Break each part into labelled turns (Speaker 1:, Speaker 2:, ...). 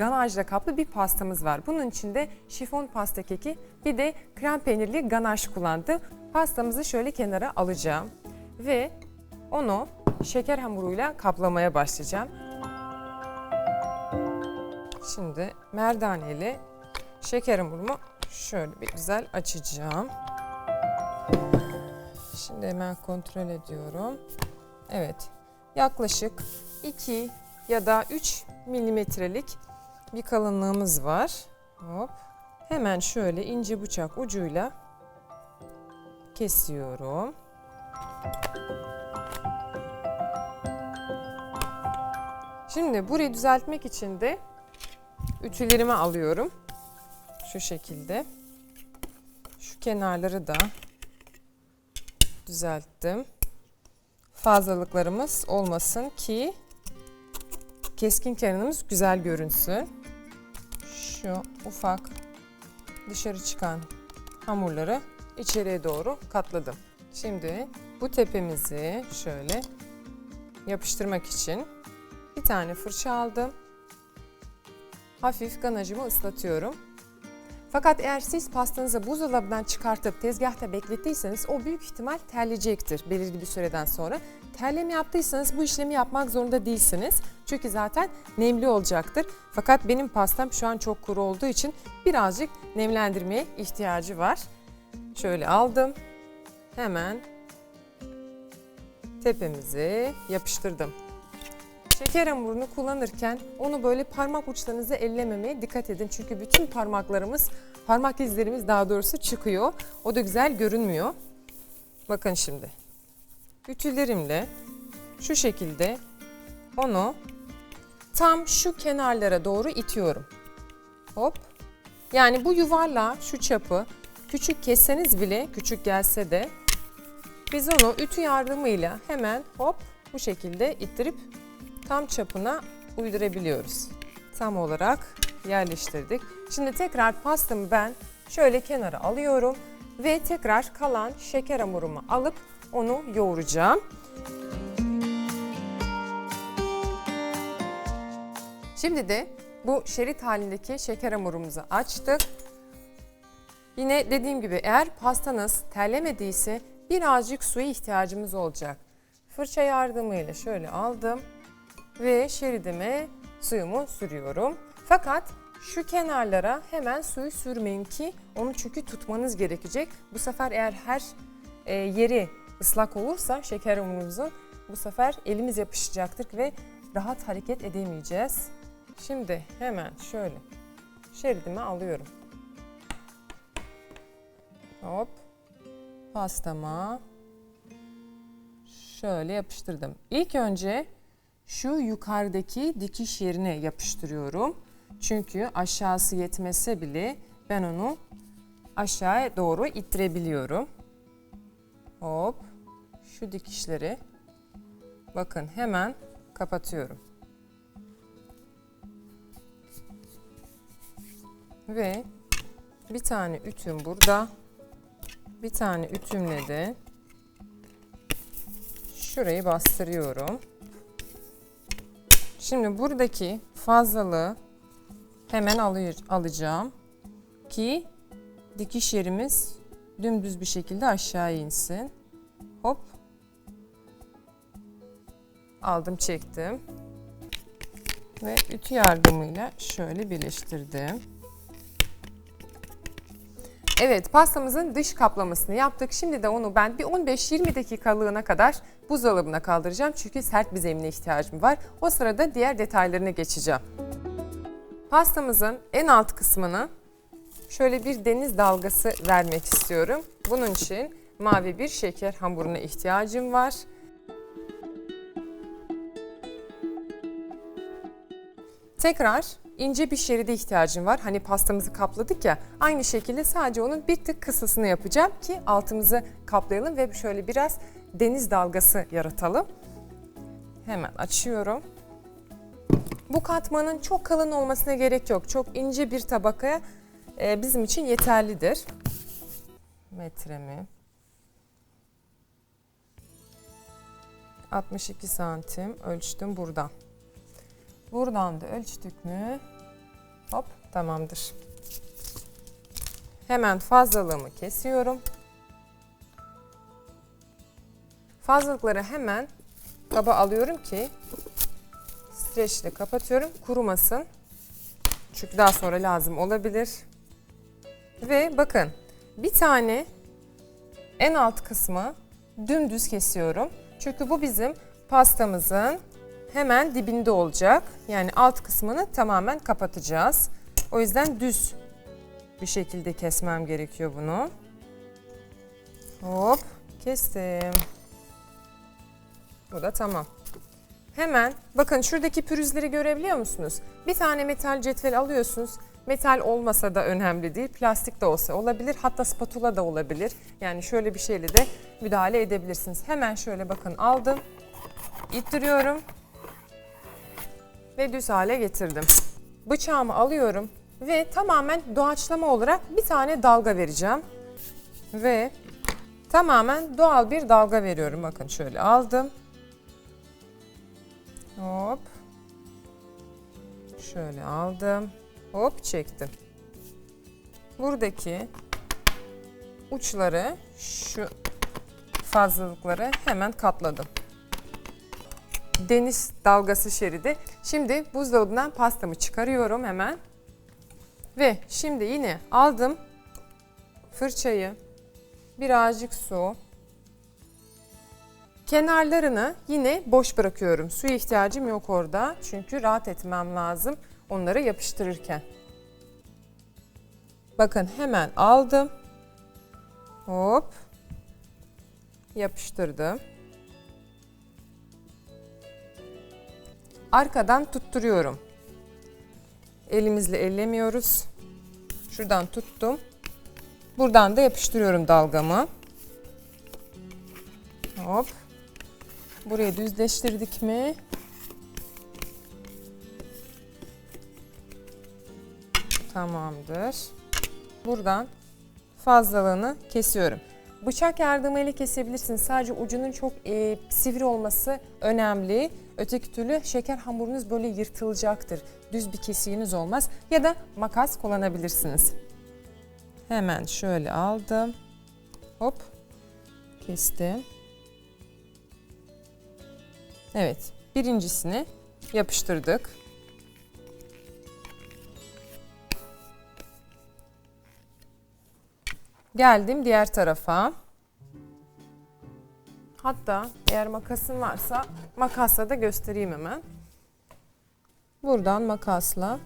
Speaker 1: ganajla kaplı bir pastamız var. Bunun içinde şifon pasta keki bir de krem peynirli ganaj kullandı. Pastamızı şöyle kenara alacağım ve onu şeker hamuruyla kaplamaya başlayacağım. Şimdi merdaneli şeker hamurumu şöyle bir güzel açacağım. Şimdi hemen kontrol ediyorum. Evet. Yaklaşık 2 ya da 3 milimetrelik bir kalınlığımız var. Hop. Hemen şöyle ince bıçak ucuyla kesiyorum. Şimdi burayı düzeltmek için de ütülerimi alıyorum. Şu şekilde. Şu kenarları da düzelttim. Fazlalıklarımız olmasın ki keskin kenarımız güzel görünsün. Şu ufak dışarı çıkan hamurları içeriye doğru katladım. Şimdi bu tepemizi şöyle yapıştırmak için bir tane fırça aldım. Hafif ganajımı ıslatıyorum. Fakat eğer siz pastanızı buzdolabından çıkartıp tezgahta beklettiyseniz o büyük ihtimal terleyecektir belirli bir süreden sonra. Terleme yaptıysanız bu işlemi yapmak zorunda değilsiniz. Çünkü zaten nemli olacaktır. Fakat benim pastam şu an çok kuru olduğu için birazcık nemlendirmeye ihtiyacı var. Şöyle aldım. Hemen tepemizi yapıştırdım. Şeker hamurunu kullanırken onu böyle parmak uçlarınızı ellememeye dikkat edin. Çünkü bütün parmaklarımız, parmak izlerimiz daha doğrusu çıkıyor. O da güzel görünmüyor. Bakın şimdi. Ütülerimle şu şekilde onu tam şu kenarlara doğru itiyorum. Hop. Yani bu yuvarla şu çapı küçük kesseniz bile küçük gelse de biz onu ütü yardımıyla hemen hop bu şekilde ittirip tam çapına uydurabiliyoruz. Tam olarak yerleştirdik. Şimdi tekrar pastamı ben şöyle kenara alıyorum ve tekrar kalan şeker hamurumu alıp onu yoğuracağım. Şimdi de bu şerit halindeki şeker hamurumuzu açtık. Yine dediğim gibi eğer pastanız terlemediyse birazcık suya ihtiyacımız olacak. Fırça yardımıyla şöyle aldım ve şeridime suyumu sürüyorum. Fakat şu kenarlara hemen suyu sürmeyin ki onu çünkü tutmanız gerekecek. Bu sefer eğer her e, yeri ıslak olursa şeker hamurumuzun bu sefer elimiz yapışacaktır ve rahat hareket edemeyeceğiz. Şimdi hemen şöyle şeridime alıyorum. Hop pastama şöyle yapıştırdım. İlk önce şu yukarıdaki dikiş yerine yapıştırıyorum. Çünkü aşağısı yetmese bile ben onu aşağıya doğru ittirebiliyorum. Hop. Şu dikişleri bakın hemen kapatıyorum. Ve bir tane ütüm burada. Bir tane ütümle de şurayı bastırıyorum. Şimdi buradaki fazlalığı hemen alıyor, alacağım ki dikiş yerimiz dümdüz bir şekilde aşağı insin. Hop. Aldım çektim. Ve ütü yardımıyla şöyle birleştirdim. Evet pastamızın dış kaplamasını yaptık. Şimdi de onu ben bir 15-20 dakikalığına kadar buzdolabına kaldıracağım. Çünkü sert bir zemine ihtiyacım var. O sırada diğer detaylarına geçeceğim. Pastamızın en alt kısmını şöyle bir deniz dalgası vermek istiyorum. Bunun için mavi bir şeker hamuruna ihtiyacım var. Tekrar ince bir şeride ihtiyacım var. Hani pastamızı kapladık ya aynı şekilde sadece onun bir tık kısasını yapacağım ki altımızı kaplayalım ve şöyle biraz deniz dalgası yaratalım. Hemen açıyorum. Bu katmanın çok kalın olmasına gerek yok. Çok ince bir tabakaya e, bizim için yeterlidir. Metremi 62 santim ölçtüm buradan. Buradan da ölçtük mü? Hop tamamdır. Hemen fazlalığımı kesiyorum. Fazlalıkları hemen kaba alıyorum ki streçle kapatıyorum kurumasın. Çünkü daha sonra lazım olabilir. Ve bakın bir tane en alt kısmı dümdüz kesiyorum. Çünkü bu bizim pastamızın hemen dibinde olacak. Yani alt kısmını tamamen kapatacağız. O yüzden düz bir şekilde kesmem gerekiyor bunu. Hop kestim. Bu da tamam. Hemen bakın şuradaki pürüzleri görebiliyor musunuz? Bir tane metal cetvel alıyorsunuz. Metal olmasa da önemli değil. Plastik de olsa olabilir. Hatta spatula da olabilir. Yani şöyle bir şeyle de müdahale edebilirsiniz. Hemen şöyle bakın aldım. İttiriyorum. Ve düz hale getirdim. Bıçağımı alıyorum ve tamamen doğaçlama olarak bir tane dalga vereceğim. Ve tamamen doğal bir dalga veriyorum. Bakın şöyle aldım. Hop. Şöyle aldım. Hop çektim. Buradaki uçları şu fazlalıkları hemen katladım. Deniz dalgası şeridi. Şimdi buzdolabından pastamı çıkarıyorum hemen. Ve şimdi yine aldım fırçayı, birazcık su, Kenarlarını yine boş bırakıyorum. Suya ihtiyacım yok orada. Çünkü rahat etmem lazım onları yapıştırırken. Bakın hemen aldım. Hop. Yapıştırdım. Arkadan tutturuyorum. Elimizle ellemiyoruz. Şuradan tuttum. Buradan da yapıştırıyorum dalgamı. Hop. Burayı düzleştirdik mi? Tamamdır. Buradan fazlalığını kesiyorum. Bıçak yardımıyla kesebilirsiniz. Sadece ucunun çok e, sivri olması önemli. Öteki türlü şeker hamurunuz böyle yırtılacaktır. Düz bir kesiğiniz olmaz. Ya da makas kullanabilirsiniz. Hemen şöyle aldım. Hop. Kestim. Evet, birincisini yapıştırdık. Geldim diğer tarafa. Hatta eğer makasın varsa makasla da göstereyim hemen. Buradan makasla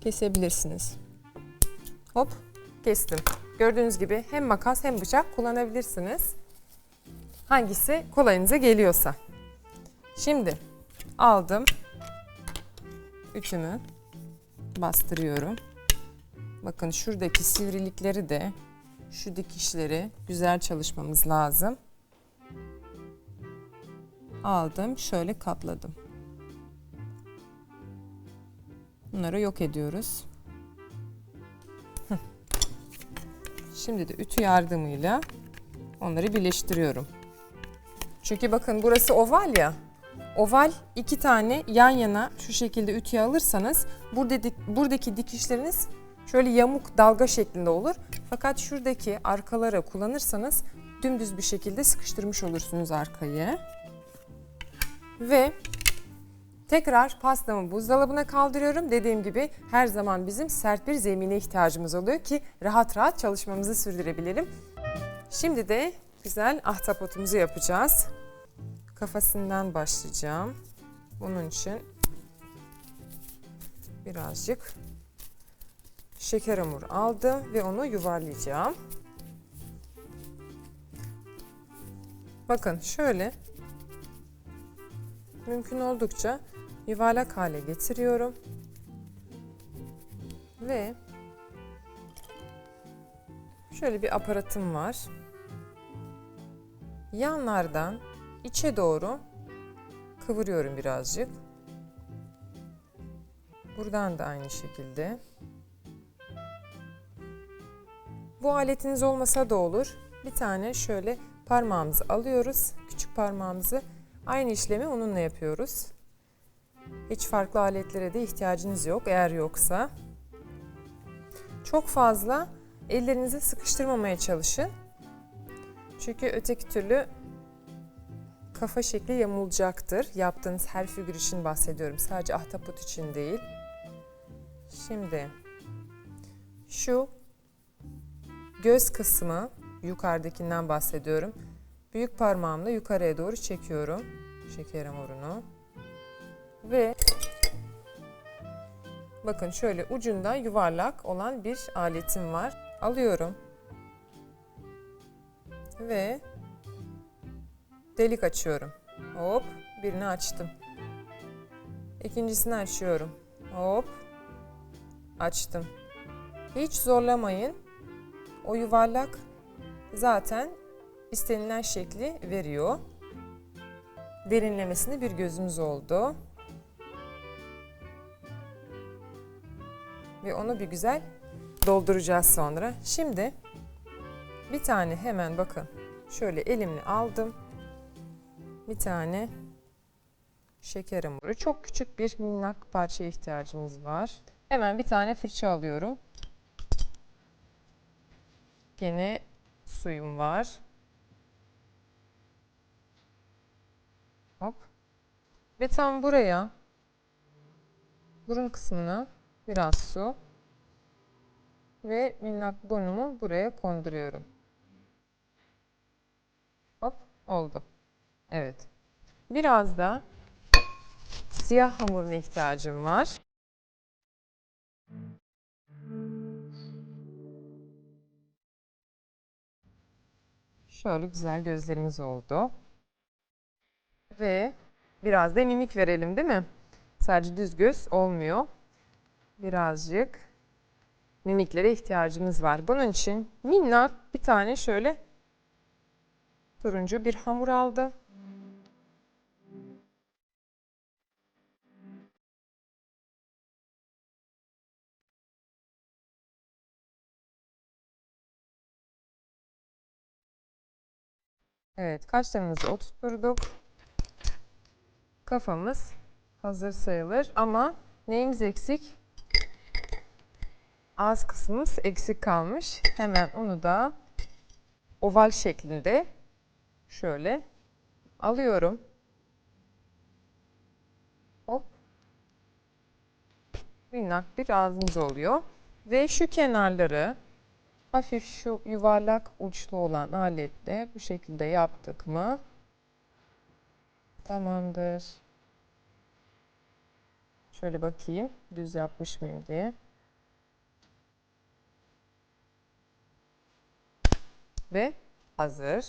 Speaker 1: kesebilirsiniz. Hop, kestim. Gördüğünüz gibi hem makas hem bıçak kullanabilirsiniz. Hangisi kolayınıza geliyorsa. Şimdi aldım. Ütümü bastırıyorum. Bakın şuradaki sivrilikleri de şu dikişleri güzel çalışmamız lazım. Aldım, şöyle katladım. Bunları yok ediyoruz. Şimdi de ütü yardımıyla onları birleştiriyorum. Çünkü bakın burası oval ya. Oval iki tane yan yana şu şekilde ütüye alırsanız buradaki, buradaki dikişleriniz şöyle yamuk dalga şeklinde olur. Fakat şuradaki arkalara kullanırsanız dümdüz bir şekilde sıkıştırmış olursunuz arkayı. Ve Tekrar pastamı buzdolabına kaldırıyorum. Dediğim gibi her zaman bizim sert bir zemine ihtiyacımız oluyor ki rahat rahat çalışmamızı sürdürebilelim. Şimdi de güzel ahtapotumuzu yapacağız. Kafasından başlayacağım. Bunun için birazcık şeker hamur aldım ve onu yuvarlayacağım. Bakın şöyle mümkün oldukça yuvarlak hale getiriyorum. Ve şöyle bir aparatım var. Yanlardan içe doğru kıvırıyorum birazcık. Buradan da aynı şekilde. Bu aletiniz olmasa da olur. Bir tane şöyle parmağımızı alıyoruz. Küçük parmağımızı. Aynı işlemi onunla yapıyoruz. Hiç farklı aletlere de ihtiyacınız yok eğer yoksa. Çok fazla ellerinizi sıkıştırmamaya çalışın. Çünkü öteki türlü kafa şekli yamulacaktır. Yaptığınız her figür için bahsediyorum. Sadece ahtapot için değil. Şimdi şu göz kısmı yukarıdakinden bahsediyorum. Büyük parmağımla yukarıya doğru çekiyorum. Şeker hamurunu. Ve bakın şöyle ucunda yuvarlak olan bir aletim var. Alıyorum. Ve delik açıyorum. Hop, birini açtım. İkincisini açıyorum. Hop, açtım. Hiç zorlamayın. O yuvarlak zaten istenilen şekli veriyor. Derinlemesine bir gözümüz oldu. Ve onu bir güzel dolduracağız sonra. Şimdi bir tane hemen bakın şöyle elimle aldım. Bir tane şeker hamuru. Çok küçük bir minnak parçaya ihtiyacımız var. Hemen bir tane fırça alıyorum. Gene suyum var. Hop. Ve tam buraya burun kısmına biraz su ve minnak burnumu buraya konduruyorum. Hop oldu. Evet. Biraz da siyah hamuruna ihtiyacım var. Şöyle güzel gözlerimiz oldu. Ve biraz da mimik verelim değil mi? Sadece düz göz olmuyor. Birazcık mimiklere ihtiyacımız var. Bunun için minnak bir tane şöyle turuncu bir hamur aldım. Evet, kaşlarımızı oturtturduk. Kafamız hazır sayılır ama neyimiz eksik? Ağız kısmımız eksik kalmış. Hemen onu da oval şeklinde şöyle alıyorum. Hop. Minnak bir ağzımız oluyor. Ve şu kenarları hafif şu yuvarlak uçlu olan aletle bu şekilde yaptık mı? Tamamdır. Şöyle bakayım düz yapmış mıyım diye. Ve hazır.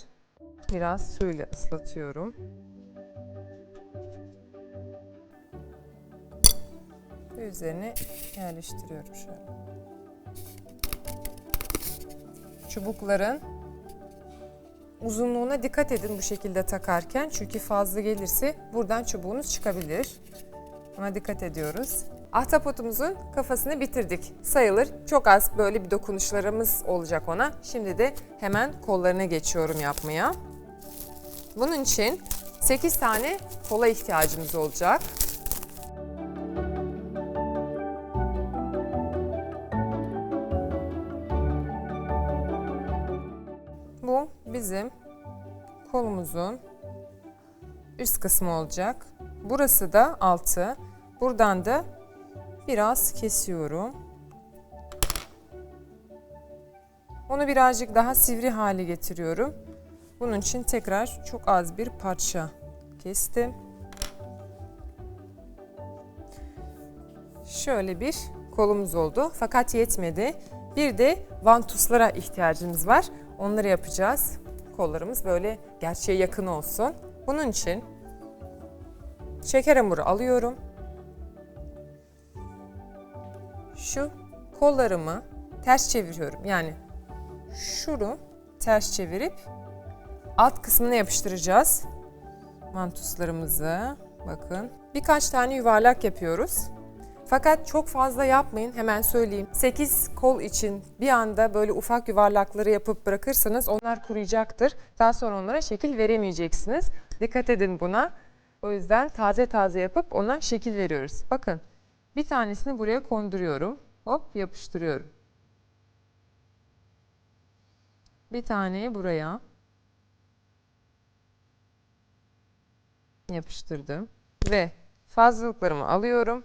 Speaker 1: Biraz suyla ıslatıyorum. Ve üzerine yerleştiriyorum şöyle. Çubukların uzunluğuna dikkat edin bu şekilde takarken. Çünkü fazla gelirse buradan çubuğunuz çıkabilir. Ona dikkat ediyoruz. Ahtapotumuzun kafasını bitirdik. Sayılır. Çok az böyle bir dokunuşlarımız olacak ona. Şimdi de hemen kollarına geçiyorum yapmaya. Bunun için 8 tane kola ihtiyacımız olacak. Bu bizim kolumuzun üst kısmı olacak. Burası da altı. Buradan da biraz kesiyorum. Onu birazcık daha sivri hale getiriyorum. Bunun için tekrar çok az bir parça kestim. Şöyle bir kolumuz oldu fakat yetmedi. Bir de vantuslara ihtiyacımız var. Onları yapacağız. Kollarımız böyle gerçeğe yakın olsun. Bunun için şeker hamuru alıyorum. Şu kollarımı ters çeviriyorum. Yani şunu ters çevirip alt kısmına yapıştıracağız. Mantuslarımızı bakın. Birkaç tane yuvarlak yapıyoruz. Fakat çok fazla yapmayın hemen söyleyeyim. 8 kol için bir anda böyle ufak yuvarlakları yapıp bırakırsanız onlar kuruyacaktır. Daha sonra onlara şekil veremeyeceksiniz. Dikkat edin buna. O yüzden taze taze yapıp ona şekil veriyoruz. Bakın bir tanesini buraya konduruyorum. Hop yapıştırıyorum. Bir taneyi buraya yapıştırdım ve fazlalıklarımı alıyorum.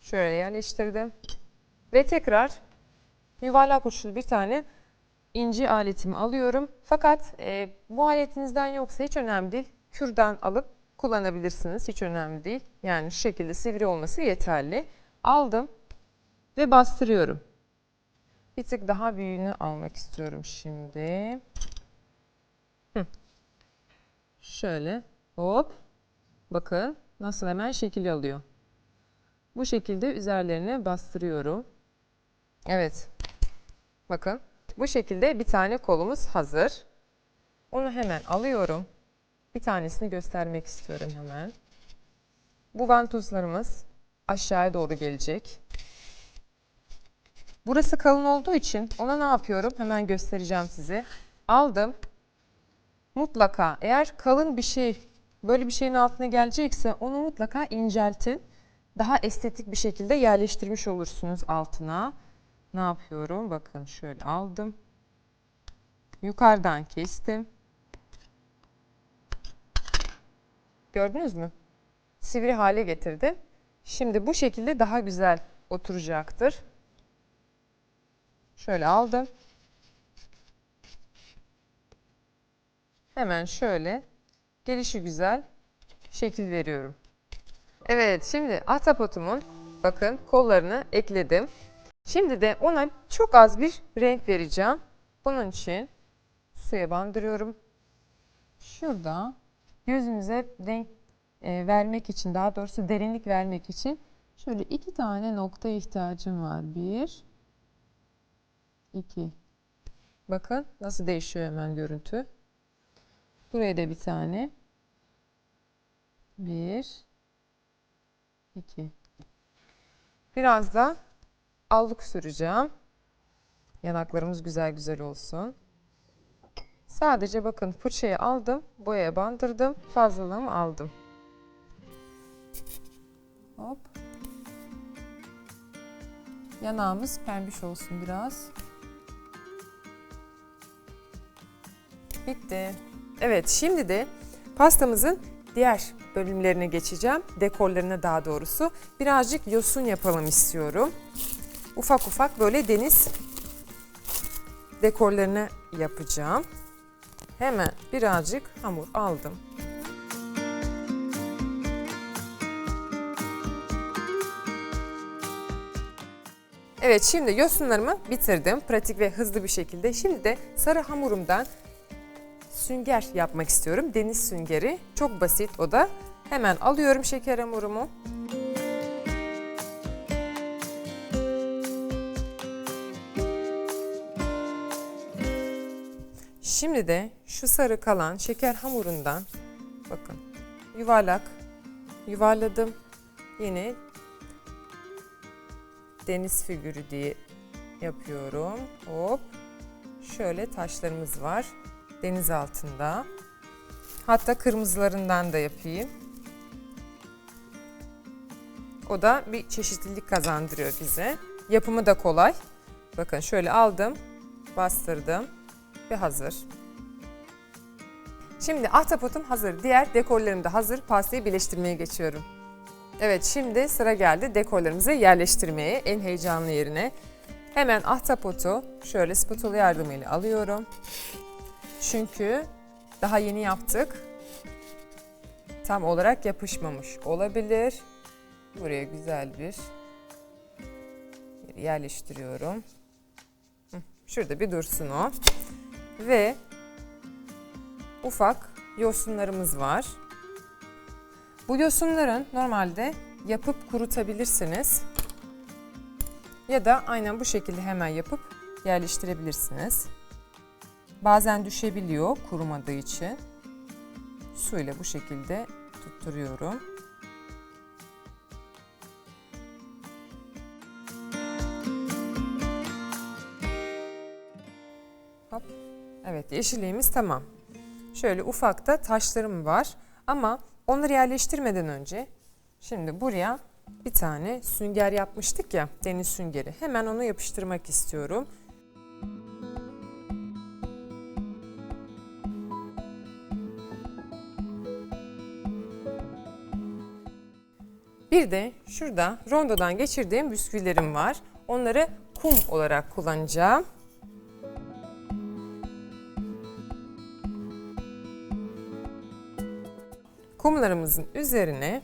Speaker 1: Şöyle yerleştirdim. Ve tekrar yuvarlak uçlu bir tane inci aletimi alıyorum. Fakat e, bu aletinizden yoksa hiç önemli değil. Kürdan alıp kullanabilirsiniz. Hiç önemli değil. Yani şu şekilde sivri olması yeterli. Aldım ve bastırıyorum. Bir tık daha büyüğünü almak istiyorum şimdi. Hı. Şöyle hop. Bakın nasıl hemen şekil alıyor. Bu şekilde üzerlerine bastırıyorum. Evet. Bakın bu şekilde bir tane kolumuz hazır. Onu hemen alıyorum. Bir tanesini göstermek istiyorum hemen. Bu vantuzlarımız aşağıya doğru gelecek. Burası kalın olduğu için ona ne yapıyorum? Hemen göstereceğim size. Aldım. Mutlaka eğer kalın bir şey böyle bir şeyin altına gelecekse onu mutlaka inceltin. Daha estetik bir şekilde yerleştirmiş olursunuz altına. Ne yapıyorum? Bakın şöyle aldım. Yukarıdan kestim. Gördünüz mü? Sivri hale getirdim. Şimdi bu şekilde daha güzel oturacaktır. Şöyle aldım. Hemen şöyle gelişi güzel şekil veriyorum. Evet şimdi ahtapotumun bakın kollarını ekledim. Şimdi de ona çok az bir renk vereceğim. Bunun için suya bandırıyorum. Şurada gözümüze renk e, vermek için daha doğrusu derinlik vermek için şöyle iki tane nokta ihtiyacım var. Bir, iki. Bakın nasıl değişiyor hemen görüntü. Buraya da bir tane. Bir, iki. Biraz da allık süreceğim. Yanaklarımız güzel güzel olsun. Sadece bakın fırçayı aldım, boyaya bandırdım, fazlalığımı aldım. Hop. Yanağımız pembiş olsun biraz. Bitti. Evet, şimdi de pastamızın diğer bölümlerine geçeceğim. Dekorlarına daha doğrusu. Birazcık yosun yapalım istiyorum. Ufak ufak böyle deniz dekorlarını yapacağım. Hemen birazcık hamur aldım. Evet şimdi yosunlarımı bitirdim. Pratik ve hızlı bir şekilde. Şimdi de sarı hamurumdan sünger yapmak istiyorum. Deniz süngeri. Çok basit o da. Hemen alıyorum şeker hamurumu. Şimdi de şu sarı kalan şeker hamurundan bakın yuvarlak yuvarladım. Yine deniz figürü diye yapıyorum. Hop. Şöyle taşlarımız var deniz altında. Hatta kırmızılarından da yapayım. O da bir çeşitlilik kazandırıyor bize. Yapımı da kolay. Bakın şöyle aldım, bastırdım ve hazır. Şimdi ahtapotum hazır. Diğer dekorlarım da hazır. Pastayı birleştirmeye geçiyorum. Evet şimdi sıra geldi dekorlarımızı yerleştirmeye en heyecanlı yerine. Hemen ahtapotu şöyle spatula yardımıyla alıyorum. Çünkü daha yeni yaptık. Tam olarak yapışmamış olabilir. Buraya güzel bir yerleştiriyorum. Şurada bir dursun o. Ve ufak yosunlarımız var. Bu yosunların normalde yapıp kurutabilirsiniz. Ya da aynen bu şekilde hemen yapıp yerleştirebilirsiniz. Bazen düşebiliyor kurumadığı için. Suyla bu şekilde tutturuyorum. Yeşilliğimiz tamam. Şöyle ufak da taşlarım var. Ama onları yerleştirmeden önce şimdi buraya bir tane sünger yapmıştık ya deniz süngeri. Hemen onu yapıştırmak istiyorum. Bir de şurada rondodan geçirdiğim bisküvilerim var. Onları kum olarak kullanacağım. Kumlarımızın üzerine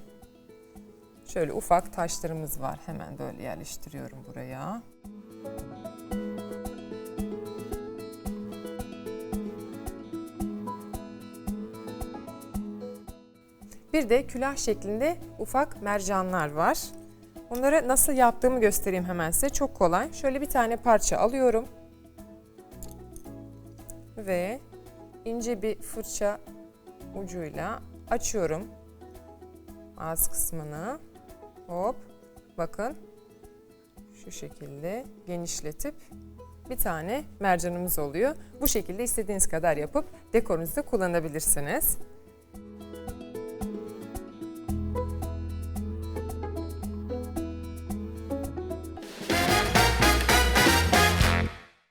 Speaker 1: şöyle ufak taşlarımız var. Hemen böyle yerleştiriyorum buraya. Bir de külah şeklinde ufak mercanlar var. Onları nasıl yaptığımı göstereyim hemen size. Çok kolay. Şöyle bir tane parça alıyorum. Ve ince bir fırça ucuyla açıyorum ağız kısmını. Hop. Bakın. Şu şekilde genişletip bir tane mercanımız oluyor. Bu şekilde istediğiniz kadar yapıp dekorunuzda kullanabilirsiniz.